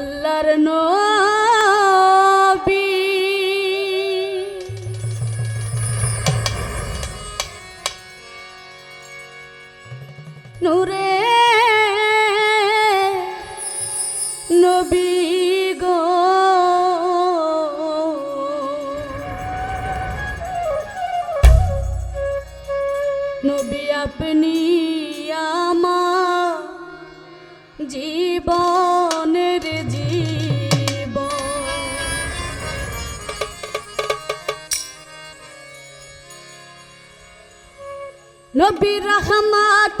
আল্লাহর নবী নবী রহমাত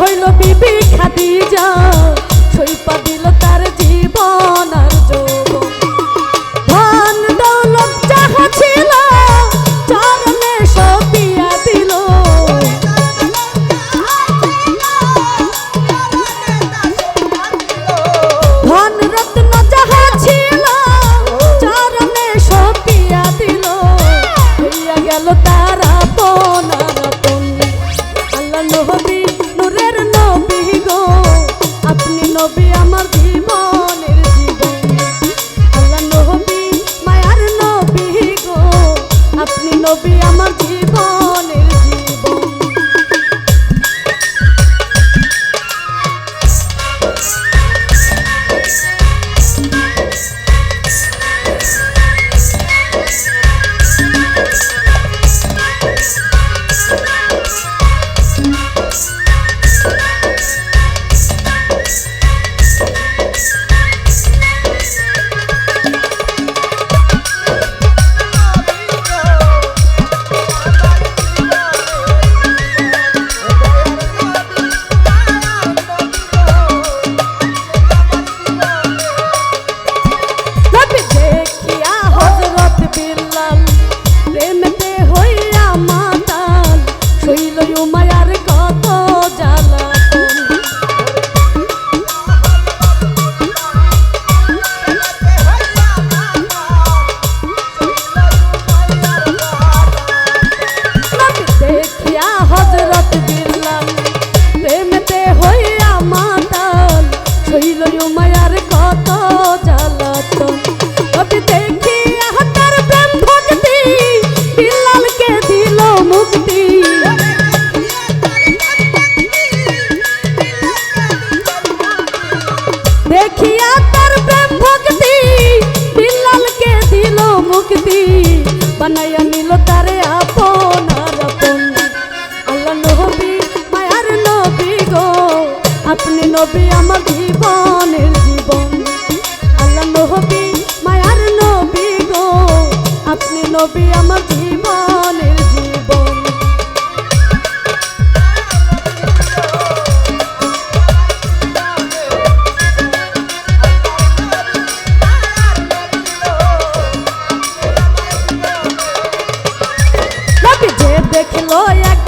হইল বানাইয়া নিল তারে আপন আর আপন। আল্লাহ নবী, মায়ার নবী গো, আপনি নবী আমার জীবনের জীবন। আল্লাহ নবী, মায়ার নবী গো, আপনি নবী আমার জীবন।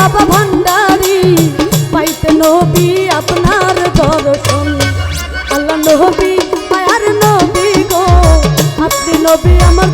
বাবা ভণ্ডারি পাইতে নবী আপনার দর্শন। আল্লাহ নবী মায়ার নবী গো আপনি নবী আমার